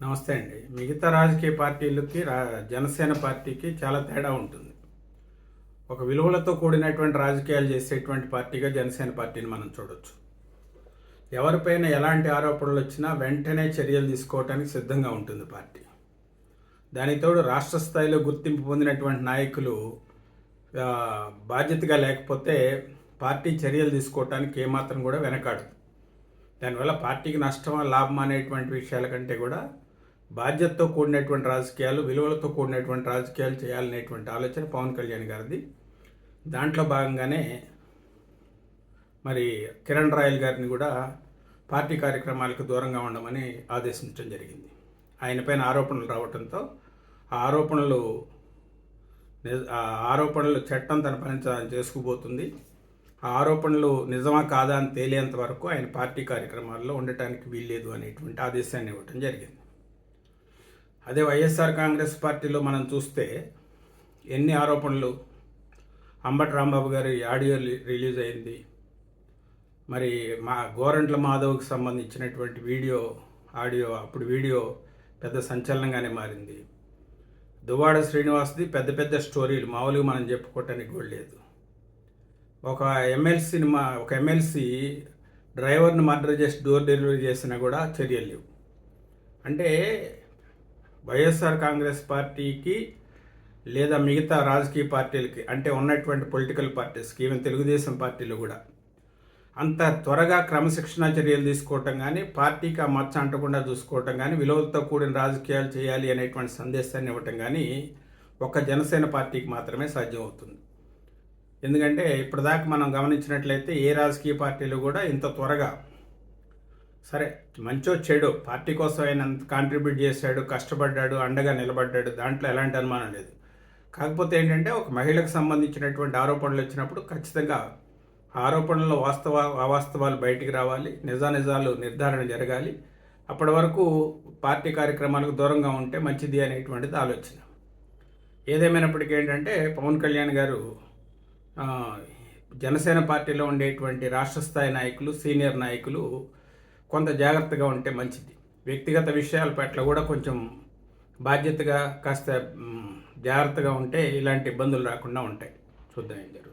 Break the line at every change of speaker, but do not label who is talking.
నమస్తే అండి. మిగతా రాజకీయ పార్టీలకి రా జనసేన పార్టీకి చాలా తేడా ఉంటుంది. ఒక విలువలతో కూడినటువంటి రాజకీయాలు చేసేటువంటి పార్టీగా జనసేన పార్టీని మనం చూడొచ్చు. ఎవరిపైన ఎలాంటి ఆరోపణలు వచ్చినా వెంటనే చర్యలు తీసుకోవడానికి సిద్ధంగా ఉంటుంది పార్టీ. దానితోడు రాష్ట్ర స్థాయిలో గుర్తింపు పొందినటువంటి నాయకులు బాధ్యతగా లేకపోతే పార్టీ చర్యలు తీసుకోవటానికి ఏమాత్రం కూడా వెనకాడదు దానివల్ల పార్టీకి నష్టమా లాభమా అనేటువంటి విషయాల కంటే కూడా బాధ్యతతో కూడినటువంటి రాజకీయాలు విలువలతో కూడినటువంటి రాజకీయాలు చేయాలనేటువంటి ఆలోచన పవన్ కళ్యాణ్ గారిది. దాంట్లో భాగంగానే మరి కిరణ్ రాయల్ గారిని కూడా పార్టీ కార్యక్రమాలకు దూరంగా ఉండమని ఆదేశించడం జరిగింది. ఆయనపైన ఆరోపణలు రావడంతో ఆ ఆరోపణలు నిజ- ఆరోపణలు చట్టం తన పని చేసుకుపోతుంది. ఆ ఆరోపణలు నిజమా కాదా అని తేలేంత వరకు ఆయన పార్టీ కార్యక్రమాల్లో ఉండటానికి వీల్లేదు అనేటువంటి ఆదేశాన్ని ఇవ్వటం జరిగింది. అదే వైఎస్ఆర్ కాంగ్రెస్ పార్టీలో మనం చూస్తే ఎన్ని ఆరోపణలు అంబటి రాంబాబు గారి ఆడియో రి- రిలీజ్ అయింది. మరి మా గోరంట్ల మాధవ్కి సంబంధించినటువంటి వీడియో ఆడియో అప్పుడు వీడియో పెద్ద సంచలనంగానే మారింది. దువ్వాడ శ్రీనివాస్ది పెద్ద పెద్ద స్టోరీలు మామూలుగా మనం చెప్పుకోవటానికి కూడా లేదు. ఒక ఎమ్మెల్సీని మా ఒక ఎమ్మెల్సీ డ్రైవర్ని మర్డర్ చేసి డోర్ డెలివరీ చేసినా కూడా చర్యలు లేవు. అంటే వైఎస్ఆర్ కాంగ్రెస్ పార్టీకి లేదా మిగతా రాజకీయ పార్టీలకి అంటే ఉన్నటువంటి పొలిటికల్ పార్టీస్కి ఈవెన్ తెలుగుదేశం పార్టీలు కూడా అంత త్వరగా క్రమశిక్షణ చర్యలు తీసుకోవటం కానీ పార్టీకి ఆ మచ్చ అంటకుండా చూసుకోవటం కానీ విలువలతో కూడిన రాజకీయాలు చేయాలి అనేటువంటి సందేశాన్ని ఇవ్వటం కానీ ఒక్క జనసేన పార్టీకి మాత్రమే సాధ్యం అవుతుంది ఎందుకంటే ఇప్పటిదాకా మనం గమనించినట్లయితే ఏ రాజకీయ పార్టీలు కూడా ఇంత త్వరగా సరే మంచో చెడు పార్టీ కోసం ఆయన కాంట్రిబ్యూట్ చేశాడు కష్టపడ్డాడు అండగా నిలబడ్డాడు దాంట్లో ఎలాంటి అనుమానం లేదు. కాకపోతే ఏంటంటే ఒక మహిళకు సంబంధించినటువంటి ఆరోపణలు వచ్చినప్పుడు ఖచ్చితంగా ఆరోపణల వాస్తవ అవాస్తవాలు బయటికి రావాలి నిజానిజాలు నిర్ధారణ జరగాలి. అప్పటి వరకు పార్టీ కార్యక్రమాలకు దూరంగా ఉంటే మంచిది అనేటువంటిది ఆలోచన. ఏదేమైనప్పటికీ ఏంటంటే పవన్ కళ్యాణ్ గారు జనసేన పార్టీలో ఉండేటువంటి రాష్ట్ర స్థాయి నాయకులు సీనియర్ నాయకులు కొంత జాగ్రత్తగా ఉంటే మంచిది. వ్యక్తిగత విషయాల పట్ల కూడా కొంచెం బాధ్యతగా కాస్త జాగ్రత్తగా ఉంటే ఇలాంటి ఇబ్బందులు రాకుండా ఉంటాయి. చూద్దాం ఏం జరుగుతుంది.